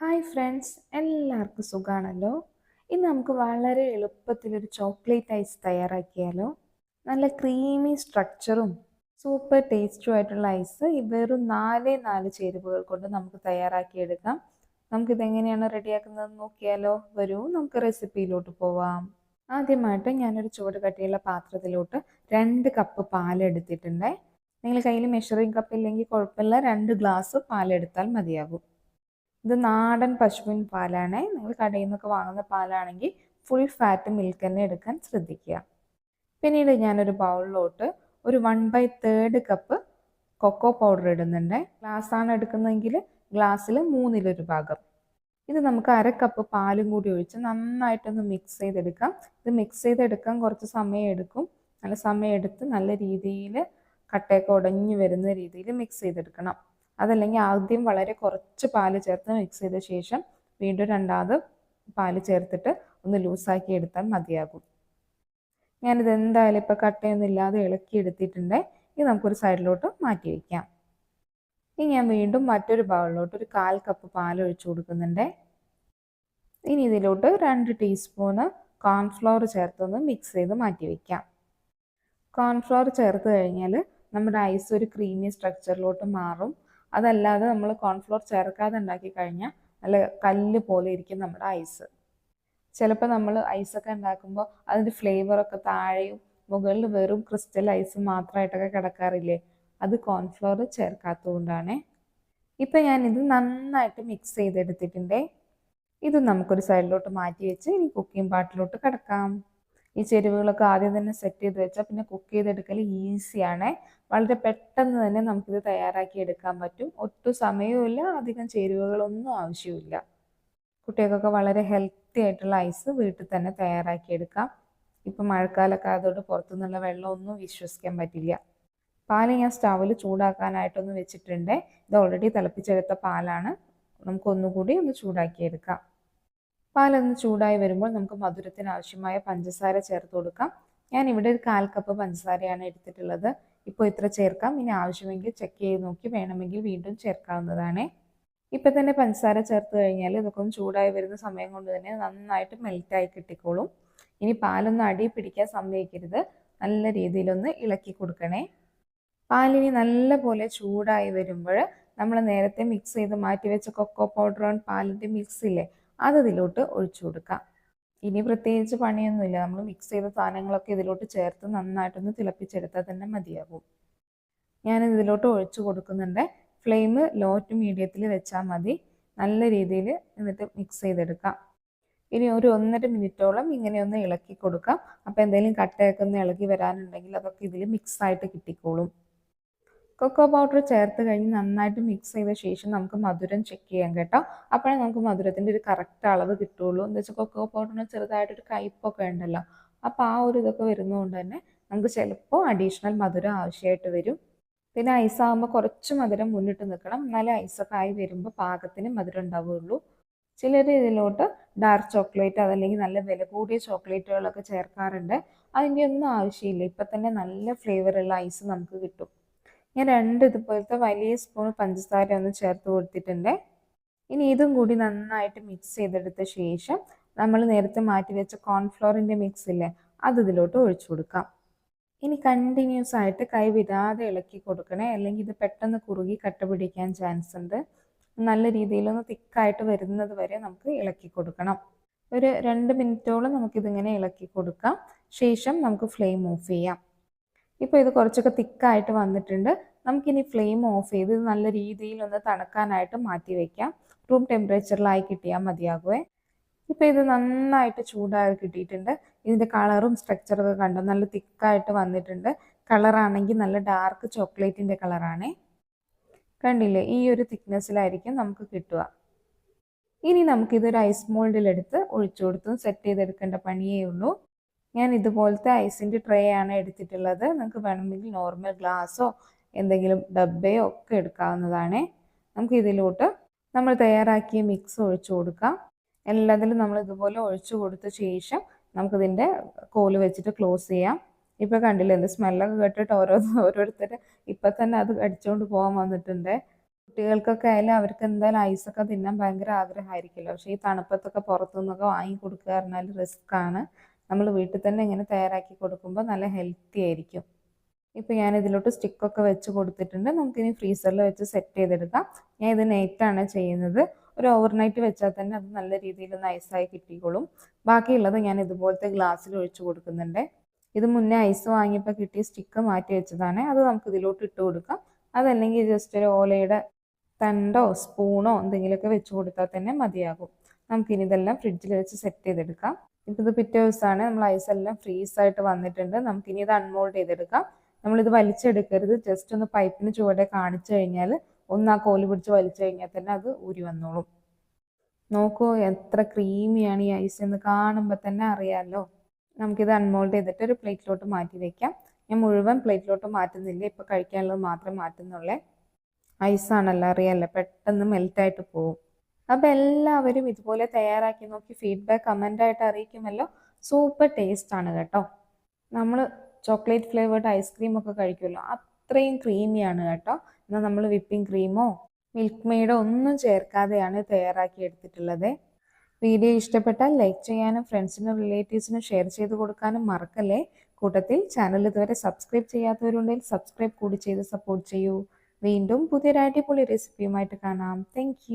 Hi friends എല്ലാവർക്കും സുഖമാണല്ലോ ഇന്ന് നമുക്ക് വളരെ എളുപ്പത്തിൽ ഒരു ചോക്ലേറ്റ് ഐസ് തയ്യാറാക്കിയാലോ? നല്ല ക്രീമി സ്ട്രക്ചറും സൂപ്പർ ടേസ്റ്റും ആയിട്ടുള്ള ഐസ് ഈ വെറും നാലേ നാല് ചേരുവകൾ കൊണ്ട് നമുക്ക് തയ്യാറാക്കിയെടുക്കാം. നമുക്കിത് എങ്ങനെയാണ് റെഡിയാക്കുന്നത് നോക്കിയാലോ? വരൂ നമുക്ക് റെസിപ്പിയിലോട്ട് പോവാം. ആദ്യമായിട്ട് ഞാനൊരു ചുവട് കട്ടിയുള്ള പാത്രത്തിലോട്ട് രണ്ട് കപ്പ് പാലെടുത്തിട്ടുണ്ട്. നിങ്ങൾ കയ്യിൽ മെഷറിംഗ് കപ്പ് ഇല്ലെങ്കിൽ കുഴപ്പമില്ല രണ്ട് ഗ്ലാസ് പാലെടുത്താൽ മതിയാകും. ഇത് നാടൻ പശുവിൻ പാലാണ്. നിങ്ങൾ കടയിൽ നിന്നൊക്കെ വാങ്ങുന്ന പാലാണെങ്കിൽ ഫുൾ ഫാറ്റ് മിൽക്ക് തന്നെ എടുക്കാൻ ശ്രദ്ധിക്കുക. പിന്നീട് ഞാനൊരു ബൗളിലോട്ട് ഒരു one by third cup cocoa powder ഇടുന്നുണ്ട്. ഗ്ലാസ് ആണ് എടുക്കുന്നതെങ്കിൽ ഗ്ലാസ്സിൽ മൂന്നിലൊരു ഭാഗം. ഇത് നമുക്ക് അര കപ്പ് പാലും കൂടി ഒഴിച്ച് നന്നായിട്ടൊന്ന് മിക്സ് ചെയ്തെടുക്കാം. ഇത് മിക്സ് ചെയ്തെടുക്കാൻ കുറച്ച് സമയം എടുക്കും. നല്ല സമയം എടുത്ത് നല്ല രീതിയിൽ കട്ടയൊക്കെ ഉടഞ്ഞു വരുന്ന രീതിയിൽ മിക്സ് ചെയ്തെടുക്കണം. അതല്ലെങ്കിൽ ആദ്യം വളരെ കുറച്ച് പാൽ ചേർത്ത് മിക്സ് ചെയ്ത ശേഷം വീണ്ടും രണ്ടാമത് പാൽ ചേർത്തിട്ട് ഒന്ന് ലൂസാക്കി എടുത്താൽ മതിയാകും. ഞാനിത് എന്തായാലും ഇപ്പോൾ കട്ടയൊന്നും ഇല്ലാതെ ഇളക്കി എടുത്തിട്ടുണ്ട്. ഇത് നമുക്കൊരു സൈഡിലോട്ട് മാറ്റി വയ്ക്കാം ഇനി ഞാൻ വീണ്ടും മറ്റൊരു ബൗളിലോട്ട് ഒരു കാൽ കപ്പ് പാൽ ഒഴിച്ചു കൊടുക്കുന്നുണ്ട്. ഇനി ഇതിലോട്ട് രണ്ട് ടീസ്പൂണ് കോൺഫ്ലവർ ചേർത്തൊന്ന് മിക്സ് ചെയ്ത് മാറ്റി വയ്ക്കാം കോൺഫ്ലവർ ചേർത്ത് കഴിഞ്ഞാൽ നമ്മുടെ ഐസ് ഒരു ക്രീമി സ്ട്രക്ചറിലോട്ട് മാറും. അതല്ലാതെ നമ്മൾ കോൺഫ്ലോർ ചേർക്കാതെ ഉണ്ടാക്കി കഴിഞ്ഞാൽ നല്ല കല്ല് പോലെ ഇരിക്കും നമ്മുടെ ഐസ് ചിലപ്പോൾ നമ്മൾ ഐസൊക്കെ ഉണ്ടാക്കുമ്പോൾ അതിന്റെ ഫ്ലേവറൊക്കെ താഴെയും മുകളിൽ വെറും ക്രിസ്റ്റൽ ഐസ് മാത്രമായിട്ടൊക്കെ കിടക്കാറില്ലേ? അത് കോൺഫ്ലോർ ചേർക്കാത്തതുകൊണ്ടാണ് ഇപ്പം ഇത് നന്നായിട്ട് മിക്സ് ചെയ്തെടുത്തിട്ടുണ്ടേ. ഇത് നമുക്കൊരു സൈഡിലോട്ട് മാറ്റി വെച്ച് ഇനി കുക്കിംഗ് പാട്ടിലോട്ട് കിടക്കാം. ഈ ചേരുവകളൊക്കെ ആദ്യം തന്നെ സെറ്റ് ചെയ്ത് വെച്ചാൽ പിന്നെ കുക്ക് ചെയ്തെടുക്കൽ ഈസിയാണ് വളരെ പെട്ടെന്ന് തന്നെ നമുക്കിത് തയ്യാറാക്കി എടുക്കാൻ പറ്റും. ഒട്ടും സമയവുമില്ല അധികം ചേരുവകളൊന്നും ആവശ്യമില്ല കുട്ടികൾക്കൊക്കെ വളരെ ഹെൽത്തി ആയിട്ടുള്ള ഐസ് വീട്ടിൽ തന്നെ തയ്യാറാക്കി എടുക്കാം. ഇപ്പം മഴക്കാലമൊക്കെ ആയതുകൊണ്ട് പുറത്തുനിന്നുള്ള വെള്ളമൊന്നും വിശ്വസിക്കാൻ പറ്റില്ല. പാൽ ഞാൻ സ്റ്റവിൽ ചൂടാക്കാനായിട്ടൊന്ന് വെച്ചിട്ടുണ്ട്. ഇത് ഓൾറെഡി തിളപ്പിച്ചെടുത്ത പാലാണ്. നമുക്കൊന്നുകൂടി ഒന്ന് ചൂടാക്കിയെടുക്കാം. പാലൊന്ന് ചൂടായി വരുമ്പോൾ നമുക്ക് മധുരത്തിന് ആവശ്യമായ പഞ്ചസാര ചേർത്ത് കൊടുക്കാം. ഞാൻ ഇവിടെ ഒരു കാൽ കപ്പ് പഞ്ചസാരയാണ് എടുത്തിട്ടുള്ളത്. ഇപ്പോൾ ഇത്ര ചേർക്കാം. ഇനി ആവശ്യമെങ്കിൽ ചെക്ക് ചെയ്ത് നോക്കി വേണമെങ്കിൽ വീണ്ടും ചേർക്കാവുന്നതാണ്. ഇപ്പം തന്നെ പഞ്ചസാര ചേർത്ത് കഴിഞ്ഞാൽ ഇതൊക്കെ ഒന്ന് ചൂടായി വരുന്ന സമയം കൊണ്ട് തന്നെ നന്നായിട്ട് മെൽറ്റായി കിട്ടിക്കോളും. ഇനി പാലൊന്നും അടി പിടിക്കാൻ സമ്മതിക്കരുത്. നല്ല രീതിയിലൊന്ന് ഇളക്കി കൊടുക്കണേ. പാലിനി നല്ല പോലെ ചൂടായി വരുമ്പോൾ നമ്മൾ നേരത്തെ മിക്സ് ചെയ്ത് മാറ്റി വെച്ച കൊക്കോ പൗഡർ പാലിന്റെ മിക്സ് ഇല്ലേ അത് ഇതിലോട്ട് ഒഴിച്ചു കൊടുക്കാം. ഇനി പ്രത്യേകിച്ച് പണിയൊന്നുമില്ല. നമ്മൾ മിക്സ് ചെയ്ത സാധനങ്ങളൊക്കെ ഇതിലോട്ട് ചേർത്ത് നന്നായിട്ടൊന്ന് തിളപ്പിച്ചെടുത്താൽ തന്നെ മതിയാകും. ഞാൻ ഇതിലോട്ട് ഒഴിച്ചു കൊടുക്കുന്നുണ്ട്. ഫ്ലെയിം ലോ ടു മീഡിയത്തിൽ വെച്ചാൽ മതി. നല്ല രീതിയിൽ എന്നിട്ട് മിക്സ് ചെയ്തെടുക്കാം. ഇനി ഒരു ഒന്നര മിനിറ്റോളം ഇങ്ങനെ ഒന്ന് ഇളക്കി കൊടുക്കാം. അപ്പോൾ എന്തെങ്കിലും കട്ടയൊക്കെ ഒന്ന് ഇളകി വരാനുണ്ടെങ്കിൽ അതൊക്കെ ഇതിൽ മിക്സ് ആയിട്ട് കിട്ടിക്കോളും. കൊക്കോ പൗഡർ ചേർത്ത് കഴിഞ്ഞ് നന്നായിട്ട് മിക്സ് ചെയ്ത ശേഷം നമുക്ക് മധുരം ചെക്ക് ചെയ്യാം കേട്ടോ. അപ്പോഴേ നമുക്ക് മധുരത്തിന്റെ ഒരു കറക്റ്റ് അളവ് കിട്ടുള്ളൂ എന്താ വെച്ചാൽ കൊക്കോ പൗഡറിന് ചെറുതായിട്ടൊരു കയ്പൊക്കെ ഉണ്ടല്ലോ. അപ്പോൾ ആ ഒരു ഇതൊക്കെ വരുന്നതുകൊണ്ട് തന്നെ നമുക്ക് ചിലപ്പോൾ അഡീഷണൽ മധുരം ആവശ്യമായിട്ട് വരും. പിന്നെ ഐസ് ആകുമ്പോൾ കുറച്ച് മധുരം മുന്നിട്ട് നിൽക്കണം എന്നാലേ ഐസൊക്കെ ആയി വരുമ്പോൾ പാകത്തിന് മധുരം ഉണ്ടാവുകയുള്ളൂ. ചിലർ ഇതിലോട്ട് ഡാർക്ക് ചോക്ലേറ്റ് അതല്ലെങ്കിൽ നല്ല വില കൂടിയ ചോക്ലേറ്റുകളൊക്കെ ചേർക്കാറുണ്ട്. അതിന്റെ ഒന്നും ആവശ്യമില്ല. ഇപ്പം തന്നെ നല്ല ഫ്ലേവറുള്ള ഐസ് നമുക്ക് കിട്ടും. ഞാൻ രണ്ട് ഇതുപോലത്തെ വലിയ സ്പൂൺ പഞ്ചസാര ഒന്ന് ചേർത്ത് കൊടുത്തിട്ടുണ്ട്. ഇനി ഇതും കൂടി നന്നായിട്ട് മിക്സ് ചെയ്തെടുത്ത ശേഷം നമ്മൾ നേരത്തെ മാറ്റി വെച്ച കോൺഫ്ലോറിന്റെ മിക്സ് ഇല്ലേ അത് ഇതിലോട്ട് ഒഴിച്ചു കൊടുക്കാം. ഇനി കണ്ടിന്യൂസ് ആയിട്ട് കൈ വിടാതെ ഇളക്കി കൊടുക്കണേ അല്ലെങ്കിൽ ഇത് പെട്ടെന്ന് കുറുകി കട്ട പിടിക്കാൻ ചാൻസ് ഉണ്ട്. നല്ല രീതിയിലൊന്ന് തിക്കായിട്ട് വരുന്നത് വരെ നമുക്ക് ഇളക്കി കൊടുക്കണം. ഒരു രണ്ട് മിനിറ്റോളം നമുക്കിതിങ്ങനെ ഇളക്കി കൊടുക്കാം. ശേഷം നമുക്ക് ഫ്ലെയിം ഓഫ് ചെയ്യാം. ഇപ്പോൾ ഇത് കുറച്ചൊക്കെ തിക്കായിട്ട് വന്നിട്ടുണ്ട്. നമുക്കിനി ഫ്ലെയിം ഓഫ് ചെയ്ത് ഇത് നല്ല രീതിയിൽ ഒന്ന് തണുക്കാനായിട്ട് മാറ്റി വയ്ക്കാം റൂം ടെമ്പറേച്ചറിലായി കിട്ടിയാൽ മതിയാകുമേ ഇപ്പോൾ ഇത് നന്നായിട്ട് ചൂടായി കിട്ടിയിട്ടുണ്ട്. ഇതിന്റെ കളറും സ്ട്രക്ചറൊക്കെ കണ്ടോ? നല്ല തിക്കായിട്ട് വന്നിട്ടുണ്ട്. കളറാണെങ്കിൽ നല്ല ഡാർക്ക് ചോക്ലേറ്റിന്റെ കളറാണേ. കണ്ടില്ലേ? ഈ ഒരു തിക്നെസ്സിലായിരിക്കും നമുക്ക് കിട്ടുക. ഇനി നമുക്കിതൊരു ഐസ് മോൾഡിലെടുത്ത് ഒഴിച്ചു കൊടുത്ത്. സെറ്റ് ചെയ്തെടുക്കേണ്ട പണിയേ ഉള്ളൂ. ഞാൻ ഇതുപോലത്തെ ഐസിന്റെ ട്രേ ആണ് എടുത്തിട്ടുള്ളത്. നിങ്ങൾക്ക് വേണമെങ്കിൽ നോർമൽ ഗ്ലാസ്സോ എന്തെങ്കിലും ഡബ്ബയോ ഒക്കെ എടുക്കാവുന്നതാണ്. നമുക്ക് ഇതിലോട്ട് നമ്മൾ തയ്യാറാക്കിയ മിക്സ് ഒഴിച്ചു കൊടുക്കാം. എല്ലാത്തിലും നമ്മൾ ഇതുപോലെ ഒഴിച്ചു കൊടുത്ത ശേഷം നമുക്കിതിന്റെ കോൽ വെച്ചിട്ട് ക്ലോസ് ചെയ്യാം. ഇപ്പോൾ കണ്ടില്ലേ എന്ത് സ്മെല്ലൊക്കെ കേട്ടിട്ട് ഓരോ ഓരോരുത്തർ ഇപ്പം തന്നെ അത് അടിച്ചുകൊണ്ട് പോകാൻ വന്നിട്ടുണ്ട്. കുട്ടികൾക്കൊക്കെ ആയാലും അവർക്ക് എന്തായാലും ഐസൊക്കെ തിന്നാൻ ഭയങ്കര ആഗ്രഹമായിരിക്കുമല്ലോ. പക്ഷേ ഈ തണുപ്പത്തൊക്കെ പുറത്തുനിന്നൊക്കെ വാങ്ങി കൊടുക്കുക പറഞ്ഞാൽ റിസ്ക് ആണ്. നമ്മൾ വീട്ടിൽ തന്നെ ഇങ്ങനെ തയ്യാറാക്കി കൊടുക്കുമ്പോൾ നല്ല ഹെൽത്തി ആയിരിക്കും. ഇപ്പോൾ ഞാൻ ഇതിലോട്ട് സ്റ്റിക്കൊക്കെ വെച്ച് കൊടുത്തിട്ടുണ്ട്. നമുക്കിനി ഫ്രീസറിൽ വെച്ച് സെറ്റ് ചെയ്തെടുക്കാം. ഞാൻ ഇത് നൈറ്റാണ് ചെയ്യുന്നത്. ഒരു ഓവർനൈറ്റ് വെച്ചാൽ തന്നെ അത് നല്ല രീതിയിൽ നൈസായി കിട്ടിക്കോളും. ബാക്കിയുള്ളത് ഞാൻ ഇതുപോലത്തെ ഗ്ലാസ്സിൽ ഒഴിച്ചു കൊടുക്കുന്നുണ്ട്. ഇത് മുന്നേ ഐസ് വാങ്ങിയപ്പോൾ കിട്ടിയ സ്റ്റിക്ക് മാറ്റി വെച്ചതാണ്. അത് നമുക്ക് ഇതിലോട്ട് ഇട്ട് കൊടുക്കാം. അതല്ലെങ്കിൽ ജസ്റ്റ് ഒരു ഓലയുടെ തണ്ടോ സ്പൂണോ എന്തെങ്കിലുമൊക്കെ വെച്ച് കൊടുത്താൽ തന്നെ മതിയാകും. നമുക്കിനി ഇതെല്ലാം ഫ്രിഡ്ജിൽ വെച്ച് സെറ്റ് ചെയ്തെടുക്കാം. ഇത് പിറ്റേ ദിവസമാണ് നമ്മൾ ഐസ് എല്ലാം ഫ്രീസ് ആയിട്ട് വന്നിട്ടുണ്ട്. നമുക്ക് ഇനി ഇത് അൺമോൾഡ് ചെയ്തെടുക്കാം. നമ്മളിത് വലിച്ചെടുക്കരുത്. ജസ്റ്റ് ഒന്ന് പൈപ്പിന് ചുവടെ കാണിച്ചു കഴിഞ്ഞാൽ ഒന്ന് ആ കോൽ പിടിച്ച് വലിച്ചു കഴിഞ്ഞാൽ തന്നെ അത് ഊരി വന്നോളും. നോക്കൂ എത്ര ക്രീമിയാണ് ഈ ഐസ് എന്ന് കാണുമ്പോൾ തന്നെ അറിയാമല്ലോ നമുക്കിത് അൺമോൾഡ് ചെയ്തിട്ട് ഒരു പ്ലേറ്റിലോട്ട് മാറ്റി വയ്ക്കാം ഞാൻ മുഴുവൻ പ്ലേറ്റിലോട്ട് മാറ്റുന്നില്ല. ഇപ്പോൾ കഴിക്കാനുള്ളത് മാത്രമേ മാറ്റുന്നുള്ളേ. ഐസാണല്ലോ അറിയാമല്ലോ പെട്ടെന്ന് മെൽറ്റായിട്ട് പോകും അപ്പോൾ എല്ലാവരും ഇതുപോലെ തയ്യാറാക്കി നോക്കി ഫീഡ്ബാക്ക് കമന്റായിട്ട് അറിയിക്കുമല്ലോ. സൂപ്പർ ടേസ്റ്റ് ആണ് കേട്ടോ. നമ്മൾ ചോക്ലേറ്റ് ഫ്ലേവേർഡ് ഐസ്ക്രീം ഒക്കെ കഴിക്കുമല്ലോ. അത്രയും ക്രീമിയാണ് കേട്ടോ. എന്നാൽ നമ്മൾ വിപ്പിംഗ് ക്രീമോ മിൽക്ക് മെയ്ഡോ ഒന്നും ചേർക്കാതെയാണ് തയ്യാറാക്കി എടുത്തിട്ടുള്ളത്. വീഡിയോ ഇഷ്ടപ്പെട്ടാൽ ലൈക്ക് ചെയ്യാനും ഫ്രണ്ട്സിനും റിലേറ്റീവ്സിനും ഷെയർ ചെയ്ത് കൊടുക്കാനും മറക്കല്ലേ? കൂട്ടത്തിൽ ചാനൽ ഇതുവരെ സബ്സ്ക്രൈബ് ചെയ്യാത്തവരുണ്ടെങ്കിൽ സബ്സ്ക്രൈബ് കൂടി ചെയ്ത് സപ്പോർട്ട് ചെയ്യൂ. വീണ്ടും പുതിയൊരു അടിപൊളി റെസിപ്പിയുമായിട്ട് കാണാം. താങ്ക്